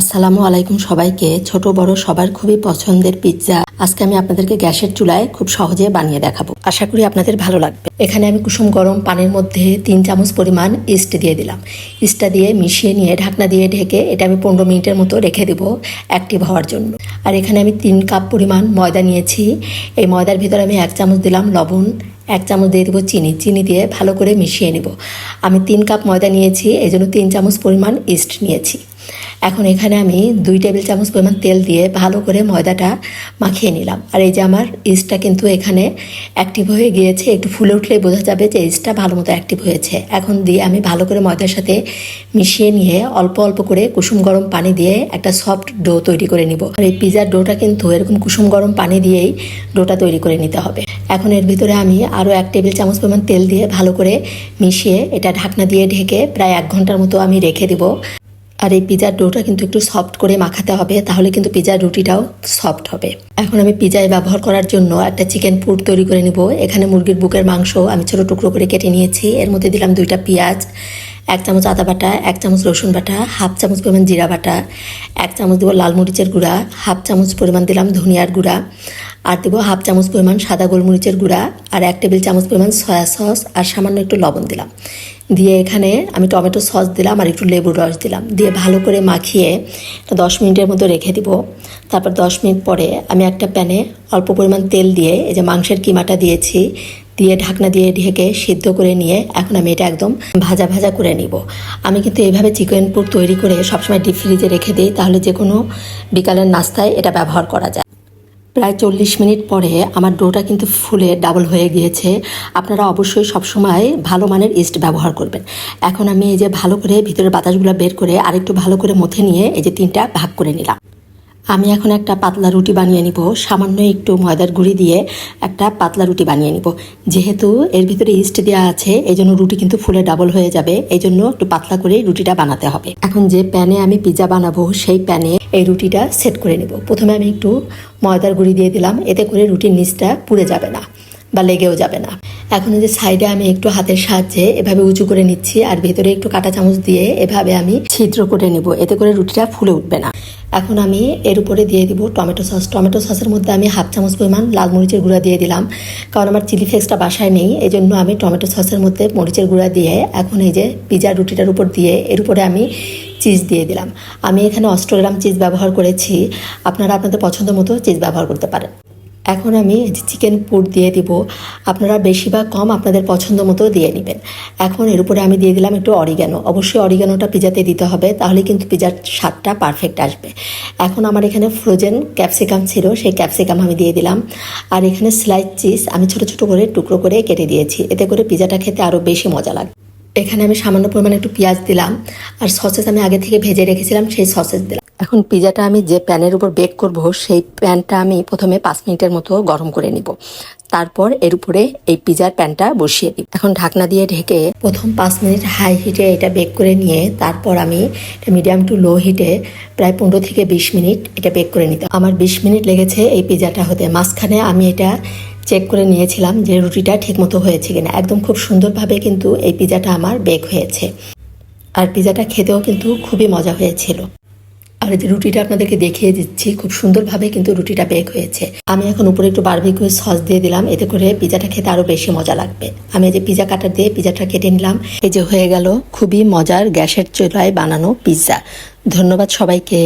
আসসালামু আলাইকুম সবাইকে। ছোট বড় সবার খুবই পছন্দের পিৎজা আজকে আমি আপনাদেরকে গ্যাসের চুলায় খুব সহজে বানিয়ে দেখাবো। আশা করি আপনাদের ভালো লাগবে। এখানে আমি কুসুম গরম পানির মধ্যে তিন চামচ পরিমাণ ইস্ট দিয়ে দিলাম। ইস্টটা দিয়ে মিশিয়ে নিয়ে ঢাকনা দিয়ে ঢেকে এটা আমি পনেরো মিনিটের মতো রেখে দেব অ্যাক্টিভ হওয়ার জন্য। আর এখানে আমি তিন কাপ পরিমাণ ময়দা নিয়েছি। এই ময়দার ভিতরে আমি এক চামচ দিলাম লবণ, এক চামচ দিয়ে দেবো চিনি। চিনি দিয়ে ভালো করে মিশিয়ে নেব। আমি তিন কাপ ময়দা নিয়েছি এই জন্য তিন চামচ পরিমাণ ইস্ট নিয়েছি। এখন এখানে আমি দুই টেবিল চামচ পরিমাণ তেল দিয়ে ভালো করে ময়দাটা মাখিয়ে নিলাম। আর এই যে আমার ইস্টটা কিন্তু এখানে অ্যাক্টিভ হয়ে গিয়েছে, একটু ফুলে উঠলেই বোঝা যাবে যে ইস্টটা ভালো মতো অ্যাক্টিভ হয়েছে। এখন দিয়ে আমি ভালো করে ময়দার সাথে মিশিয়ে নিয়ে অল্প অল্প করে কুসুম গরম পানি দিয়ে একটা সফট ডো তৈরি করে নিব। আর এই পিজার ডোটা কিন্তু এরকম কুসুম গরম পানি দিয়েই ডোটা তৈরি করে নিতে হবে। এখন এর ভিতরে আমি আরও এক টেবিল চামচ পরিমাণ তেল দিয়ে ভালো করে মিশিয়ে এটা ঢাকনা দিয়ে ঢেকে প্রায় এক ঘণ্টার মতো আমি রেখে দিব। আর এই পিজার ডোটা কিন্তু একটু সফট করে মাখাতে হবে, তাহলে কিন্তু পিজার রুটিটাও সফট হবে। এখন আমি পিজায় ব্যবহার করার জন্য একটা চিকেন পুর তৈরি করে নেব। এখানে মুরগির বুকের মাংস আমি ছোটো টুকরো করে কেটে নিয়েছি। এর মধ্যে দিলাম দুইটা পেঁয়াজ এক চামচ আদা বাটা, এক চামচ রসুন বাটা, হাফ চামচ পরিমাণ জিরা বাটা, এক চামচ দেবো লাল মরিচের গুঁড়া, হাফ চামচ পরিমাণ দিলাম ধনিয়ার গুঁড়া, আর দেবো হাফ চামচ পরিমাণ সাদা গোলমরিচের গুঁড়া, আর এক টেবিল চামচ পরিমাণ সয়া সস, আর সামান্য একটু লবণ দিলাম। দিয়ে এখানে আমি টমেটো সস দিলাম আর একটু লেবুর রস দিলাম। দিয়ে ভালো করে মাখিয়ে দশ মিনিটের মতো রেখে দিব। তারপর দশ মিনিট পরে আমি একটা প্যানে অল্প পরিমাণ তেল দিয়ে এই যে মাংসের কিমাটা দিয়েছি দিয়ে ঢাকনা দিয়ে ঢেকে সিদ্ধ করে নিয়ে এখন আমি এটা একদম ভাজা ভাজা করে নিব। আমি কিন্তু এইভাবে চিকেন পুর তৈরি করে সবসময় ডিপ ফ্রিজে রেখে দিই, তাহলে যে কোনো বিকালের নাস্তায় এটা ব্যবহার করা যায়। প্রায় চল্লিশ মিনিট পরে আমার ডোটা কিন্তু ফুলে ডাবল হয়ে গিয়েছে। আপনারা অবশ্যই সবসময় ভালো মানের ইস্ট ব্যবহার করবেন। এখন আমি এই যে ভালো করে ভিতরের বাতাসগুলো বের করে আরেকটু ভালো করে মথে নিয়ে এই যে তিনটা ভাগ করে নিলাম। আমি এখন একটা পাতলা রুটি বানিয়ে নিব। সামান্য একটু ময়দার গুঁড়ি দিয়ে একটা পাতলা রুটি বানিয়ে নিব। যেহেতু এর ভিতরে ইস্ট দেওয়া আছে এই জন্য রুটি কিন্তু ফুলে ডাবল হয়ে যাবে। এই জন্য একটু পাতলা করে রুটিটা বানাতে হবে। এখন যে প্যানে আমি পিজা বানাবো, সেই প্যানে এই রুটিটা সেট করে নেব। প্রথমে আমি একটু ময়দার গুঁড়ি দিয়ে দিলাম। এতে করে রুটির নিচটা পুড়ে যাবে না বা লেগেও যাবে না। এখন যে সাইডে আমি একটু হাতের সাহায্যে এভাবে উঁচু করে নিচ্ছি আর ভেতরে একটু কাঁটা চামচ দিয়ে এভাবে আমি ছিদ্র করে নিব। এতে করে রুটিটা ফুলে উঠবে না। এখন আমি এর উপরে দিয়ে দিব টমেটো সস। টমেটো সসের মধ্যে আমি হাফ চামচ পরিমাণ লাল মরিচের গুঁড়া দিয়ে দিলাম। কারণ আমার চিলি ফ্লেক্সটা বাসায় নেই এই জন্য আমি টমেটো সসের মধ্যে মরিচের গুঁড়া দিয়ে এখন এই যে পিজা রুটিটার উপর দিয়ে এর উপরে আমি চিজ দিয়ে দিলাম। আমি এখানে অস্ট্রোগ্রাম চিজ ব্যবহার করেছি। আপনারা আপনাদের পছন্দ মতো চিজ ব্যবহার করতে পারেন। এখন আমি চিকেন পুর দিয়ে দিব, আপনারা বেশি বা কম আপনাদের পছন্দ মতো দিয়ে নেবেন। এখন এর উপরে আমি দিয়ে দিলাম একটু অরিগানো অবশ্যই অরিগানোটা পিজাতে দিতে হবে, তাহলে কিন্তু পিজার স্বাদটা পারফেক্ট আসবে। এখন আমার এখানে ফ্রোজেন ক্যাপসিকাম ছিল, সেই ক্যাপসিকাম আমি দিয়ে দিলাম। আর এখানে স্লাইস চিজ আমি ছোট ছোট করে, টুকরো করে কেটে দিয়েছি। এতে করে পিজাটা খেতে আরও বেশি মজা লাগবে এখানে আমি সামান্য পরিমাণে একটু পেঁয়াজ দিলাম, আর সসেস আমি আগে থেকে ভেজে রেখেছিলাম, সেই সসেস দিলাম। এখন পিজাটা আমি যে প্যানের উপর বেক করব, সেই প্যানটা আমি প্রথমে পাঁচ মিনিটের মতো গরম করে নিব। তারপর এর উপরে এই পিজার প্যানটা বসিয়ে দিই। এখন ঢাকনা দিয়ে ঢেকে প্রথম পাঁচ মিনিট হাই হিটে এটা বেক করে নিয়ে তারপর আমি এটা মিডিয়াম টু লো হিটে প্রায় পনেরো থেকে বিশ মিনিট এটা বেক করে নিতে আমার বিশ মিনিট লেগেছে এই পিজাটা হতে। মাঝখানে আমি এটা চেক করে নিয়েছিলাম যে রুটিটা ঠিকমতো হয়েছে কিনা। একদম খুব সুন্দরভাবে কিন্তু এই পিজাটা আমার বেক হয়েছে। আর পিজাটা খেতেও কিন্তু খুবই মজা হয়েছিল। আর রুটিটা আপনাদেরকে দেখিয়ে দিচ্ছি, খুব সুন্দরভাবে কিন্তু রুটিটা বেক হয়েছে। আমি এখন উপরে একটু বারবিকিউ সস দিয়ে দিলাম, এতে করে পিজাটা খেতে আরও বেশি মজা লাগবে। আমি এই যে পিজা কাটার দিয়ে পিজাটা কেটে নিলাম। এই যে হয়ে গেল খুবই মজার গ্যাসের চুলায় বানানো পিৎজা ধন্যবাদ সবাইকে।